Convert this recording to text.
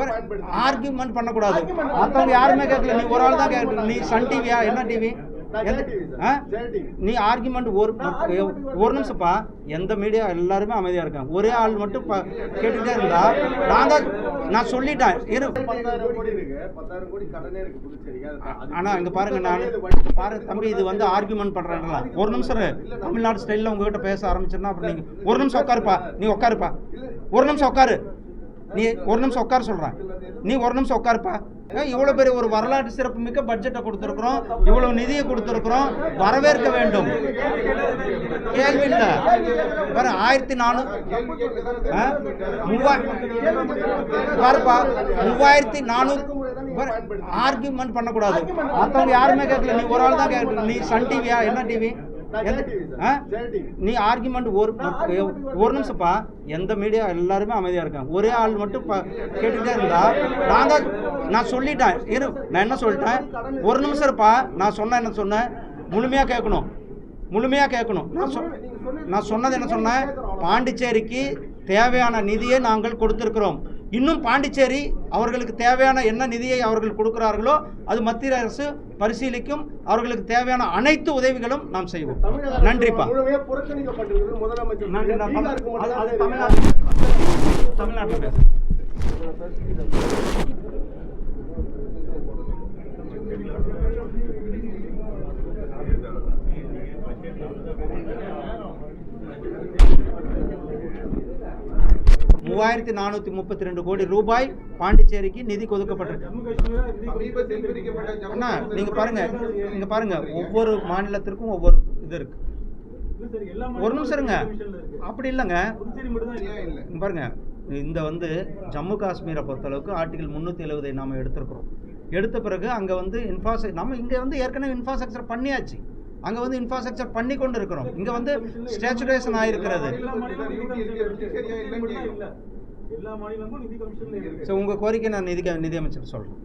Argument பண்ணக்கூடாது. மற்றவங்க யாருமே கேட்கல. நீ ஒரு ஆள் தான் கேட்கல. நீ சன் டிவியா என்ன டிவி நீ ஆர்குமெண்ட் ஒரு ஒரு நிமிஷம்ப்பா. எந்த மீடியா எல்லாருமே அமைதியாக இருக்காங்க. ஒரே ஆள் மட்டும் கேட்டுக்கிட்டே இருந்தா தான் நான் சொல்லிட்டேன். இரு. பத்தாயிரம் கோடி இருக்கு. பத்தாயிரம் கோடி கடனே இருக்கு புதுச்சேரிக்கு. அது- அது- ஆனா இங்க பாருங்க நான் பாருங்க தம்பி இது வந்து ஆர்குமெண்ட் பண்றேன்ல ஒரு நிமிஷம். தமிழ்நாடு ஸ்டைல்ல உங்ககிட்ட பேச ஆரம்பிச்சேன்னா அப்புறம் நீங்க ஒரு நிமிஷம் உட்காருப்பா. நீ உட்காருப்பா. ஒரு நிமிஷம் உட்காரு. நீ ஒரு நிமிஷம் உட்கார சொல்றேன். நீ ஒரு நிமிஷம் உட்காருப்பா. இவ்வளோ இவ்வளவு பெரிய ஒரு வரலாற்று சிறப்பு மிக்க பட்ஜெட்டை கொடுத்துருக்குறோம். இவ்வளவு நிதியை கொடுத்துருக்குறோம். வரவேற்க வேண்டும். கேள்வி இல்ல. வேற ஆயிரத்தி நானூறு ஆ? பாருப்பா மூவாயிரத்தி நானூறு ஆர்கியூமெண்ட் பண்ணக்கூடாது. மற்றவங்க யாருமே கேட்கல. நீ ஒரு ஆள் தான் கேட்கல நீ சன் டிவியா என்ன டிவி நீ ஆர்குமெண்ட் ஒரு ஒரு நிமிஷம்ப்பா. எந்த மீடியா எல்லாருமே அமைதியாக இருக்காங்க. ஒரே ஆள் மட்டும் கேட்டுக்கிட்டே இருந்தா நான் தான் நான் சொல்லிட்டேன். இரு நான் என்ன சொல்லிட்டேன்? ஒரு நிமிஷம் இருப்பா. நான் சொன்னேன் என்ன சொன்னேன்? முழுமையாக கேட்கணும். முழுமையாக கேட்கணும். நான் சொ நான் சொன்னது என்ன சொன்னேன்? பாண்டிச்சேரிக்கு தேவையான நிதியை நாங்கள் கொடுத்திருக்கிறோம். இன்னும் பாண்டிச்சேரி அவர்களுக்கு தேவையான என்ன நிதியை அவர்கள் கொடுக்கிறார்களோ அது மத்திய அரசு பரிசீலிக்கும். அவர்களுக்கு தேவையான அனைத்து உதவிகளும் நாம் செய்வோம். நன்றிப்பா. முழுமையா புறக்கணிக்கப்பட்டிருக்கிறது முதலமைச்சர் நன்றி, நான் தமிழ்- பீகாருக்கு அது- அது மட்டும்தான் தமிழ்நாட்டில் பேசுறேன். தமிழ்நாட்டில் பேசுறேன். மூவாயிரத்தி நானூத்தி முப்பத்தி ரெண்டு கோடி ரூபாய் பாண்டிச்சேரிக்கு நிதி ஒதுக்கப்பட்டிருக்கு. அண்ணா காஷ்மீர் நீங்க பாருங்க நீங்க பாருங்க ஒவ்வொரு மாநிலத்திற்கும் ஒவ்வொரு இது இருக்கு. ஒரு நிமிஷம் இருங்க. அப்படி இல்லைங்க. பாருங்க இந்த வந்து ஜம்மு காஷ்மீரை பொறுத்தளவுக்கு ஆர்டிகல் முந்நூற்றி எழுபதை நாம் எடுத்திருக்கிறோம். எடுத்த பிறகு அங்கே வந்து இன்ஃப்ராஸ்ட்ரக்சர் நம்ம இங்கே வந்து ஏற்கனவே இன்ஃப்ராஸ்ட்ரக்சர் பண்ணியாச்சு. அங்கே வந்து இன்ஃப்ராஸ்ட்ரக்சர் பண்ணி கொண்டு இருக்கிறோம் இங்கே வந்து ஸ்டேச்சுரேஷன் இருக்கு. ஸோ உங்கள் கோரிக்கை நான் நிதி நிதி அமைச்சர் சொல்கிறேன்